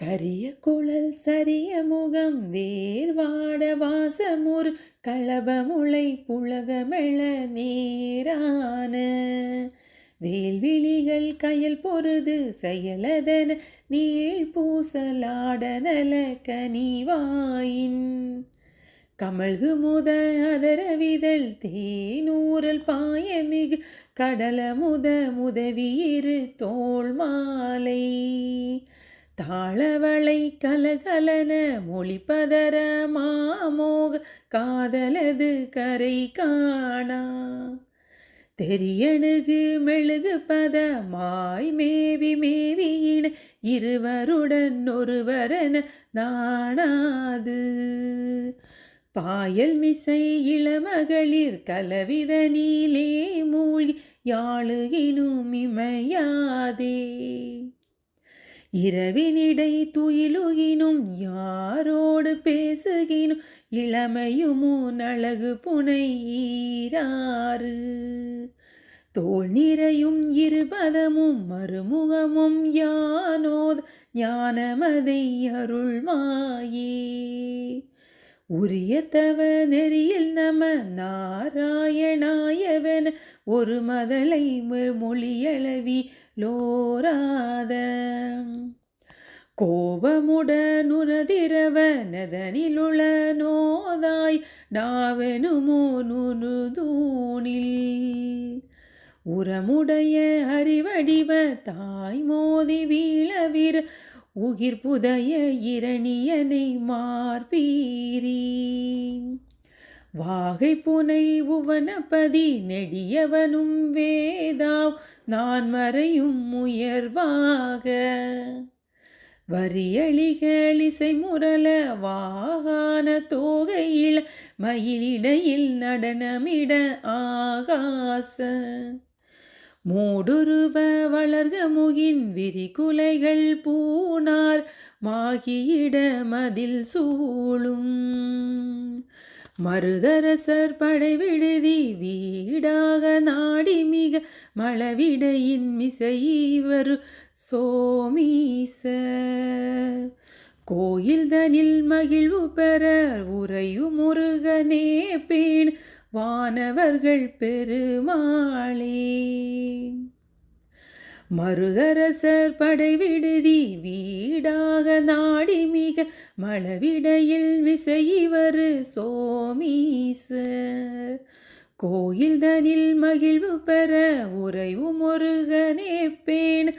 கரிய குழல் சரிய முகம் வேர்வாட வாசமுறு களபமுளை புலகமெள நேரான. வேல்விழிகள் கயல் பொருது செயலதன நீள் பூசலாடனல கனிவாயின். கமழ்கு முத அதரவிதழ் தேனூரல் பாயமிகு கடல முத முதவியிரு தோல் மாலை. தாளவளை கலகலன மொழிபதர மாமோக காதலது கரை காணா. தெரியணுகு மெழுகு பத மாய் மேவி மேவியின இருவருடன் ஒருவரன நாணாது. பாயல் மிசை இளமகளிர் கலவித நீலே மூழ்கி யாழுகினும் இமையாதே. இரவினிடை துயிலுகினும் யாரோடு பேசுகினும் இளமையுமோ நழகு புனை ஈராறு தோல் நிறையும் இருபதமும் மறுமுகமும் யானோது ஞானமதை அருள்மாயே உரியத்தவ நெறியில் நம நாராயணாயவன ஒரு மதலை மொழியளவி லோரா கோபமுடனுரதிரவ நதனிலுள நோதாய் நாவெனுமோ உரமுடைய அறிவடிவ தாய் மோதி வீழவிர உகிர் புதைய இரணியனை மார்பீரி. வாகை புனை உவனபதி நெடியவனும் வேதாவ் நான் மறையும் முயர்வாக. வரியளிகளிசை முரல வாகான தோகையில் மயிலிடையில் நடனமிட ஆகாச. மூடுருவ வளர்க முகின் விரிகுலைகள் பூனார் மாகியிட மதில் சூழும். மருதரசர் படை விடுதி வீடாக நாடி மிக மளவிடையின் மிசைவரு சோமீசர். கோயில் தனில் மகிழ்வு பெற உறையும் முருகனே பேண் வானவர்கள் பெருமாளே. மருதரசர் படை விடுதி வீடாக நாடி மிக மலவிடையில் விசைவரு சோமீச கோயில் தனில் மகிழ்வு பெற உறைவு முருகனே பேண்